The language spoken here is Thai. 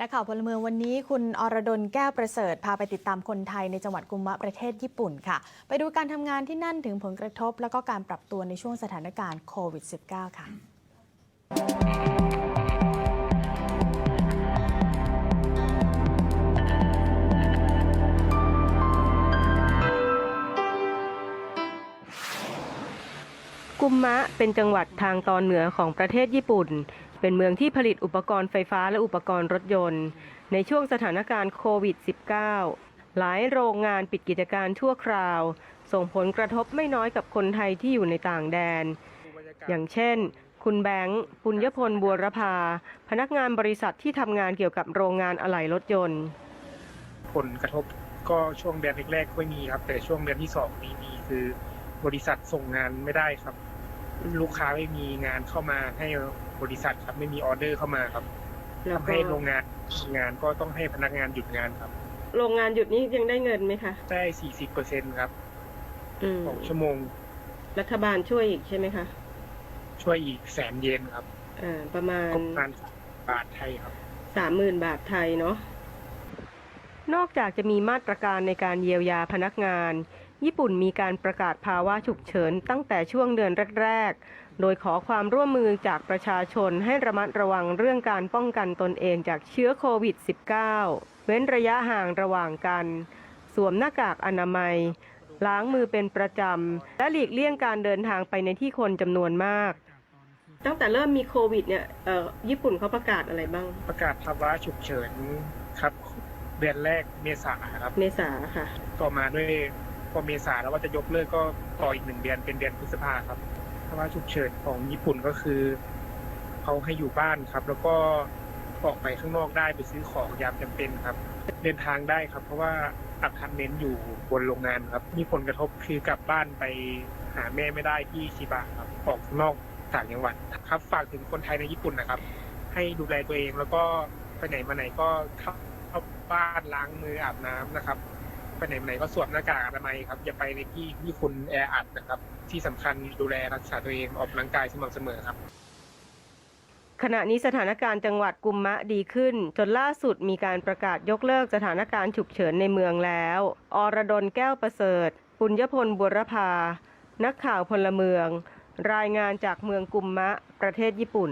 นักข่าวพลเมืองวันนี้คุณอรดลแก้วประเสริฐ พาไปติดตามคนไทยในจังหวัดกุมะประเทศญี่ปุ่นค่ะ ไปดูการทำงานที่นั่นถึงผลกระทบ และก็การปรับตัวในช่วงสถานการณ์โควิด -19 ค่ะ กุมมะเป็นจังหวัดทางตอนเหนือของประเทศญี่ปุ่น เป็นเมืองที่ผลิตอุปกรณ์ไฟฟ้าและอุปกรณ์รถยนต์ ในช่วงสถานการณ์โควิด -19 หลายโรงงานปิดกิจการชั่วคราว ส่งผลกระทบไม่น้อยกับคนไทยที่อยู่ในต่างแดน อย่างเช่น คุณแบงค์ ปุญญพล บัวรพา พนักงานบริษัทที่ทำงานเกี่ยวกับโรงงานอะไหล่รถยนต์ ผลกระทบก็ช่วงเดือนแรกๆไม่มีครับ แต่ช่วงเดือนที่สองนี้มีคือบริษัทส่งงานไม่ได้ครับ ลูกค้าไม่มีงานเข้ามาให้บริษัทครับไม่มีออเดอร์เข้ามาครับแล้วทำก็ให้โรงงานงานก็ต้องให้พนักงานหยุดงานครับ โรงงานหยุดนี้ยังได้เงินไหมคะ ได้สี่สิบเปอร์เซ็นครับอืมต่อชั่วโมง รัฐบาลช่วยอีกใช่ไหมคะ ช่วยอีกแสนเยนครับอ่าประมาณก็ประมาณบาทไทยครับสามหมื่นบาทไทยเนาะนอกจากจะมีมาตรการในการเยียวยาพนักงาน ญี่ปุ่นมีการประกาศภาวะฉุกเฉินตั้งแต่ช่วงเดือนแรก ๆ โดยขอความร่วมมือจากประชาชนให้ระมัดระวังเรื่องการป้องกันตนเองจากเชื้อโควิด -19 เว้นระยะห่างระหว่างกัน สวมหน้ากากอนามัย ล้างมือเป็นประจำ และหลีกเลี่ยงการเดินทางไปในที่คนจำนวนมากตั้งแต่เริ่มมีโควิดเนี่ยเอ่อญี่ปุ่นเขาประกาศอะไรบ้าง ประกาศภาวะฉุกเฉินครับ เดือนแรกเมษาครับ เมษาค่ะ ต่อมาด้วยพ อเมษาแล้วว่าจะยกเลิกก็ต่ออีกหนึ่งเดือนเป็นเดือนพฤษภาครับภาวะฉุกเฉินของญี่ปุ่นก็คือเขาให้อยู่บ้านครับ แล้วก็ออกไปข้างนอกได้ไปซื้อของยามจำเป็นครับ เดินทางได้ครับ เพราะว่าอัพาร์ตเมนต์อยู่บนโรงงานครับ มีผลกระทบคือกลับบ้านไปหาแม่ไม่ได้ที่ชิบะครับออกข้างนอกต่างจังหวัดครับ ฝากถึงคนไทยในญี่ปุ่นนะครับ ให้ดูแลตัวเองแล้วก็ไปไหนมาไหนก็เข้าเข้าบ้านล้างมืออาบน้ำนะครับ ไปไหนมาไหนก็สวมหน้ากากอนามัยครับ อย่าไปในที่ที่คุณแออัดนะครับ ที่สำคัญดูแลรักษาตัวเองออกกำลังกายสม่ำเสมอครับขณะนี้สถานการณ์จังหวัดกุมมะดีขึ้น จนล่าสุดมีการประกาศยกเลิกสถานการณ์ฉุกเฉินในเมืองแล้ว อรดลแก้วประเสริฐ ปุญญพลบุรพา นักข่าวพลเมือง รายงานจากเมืองกุมมะ ประเทศญี่ปุ่น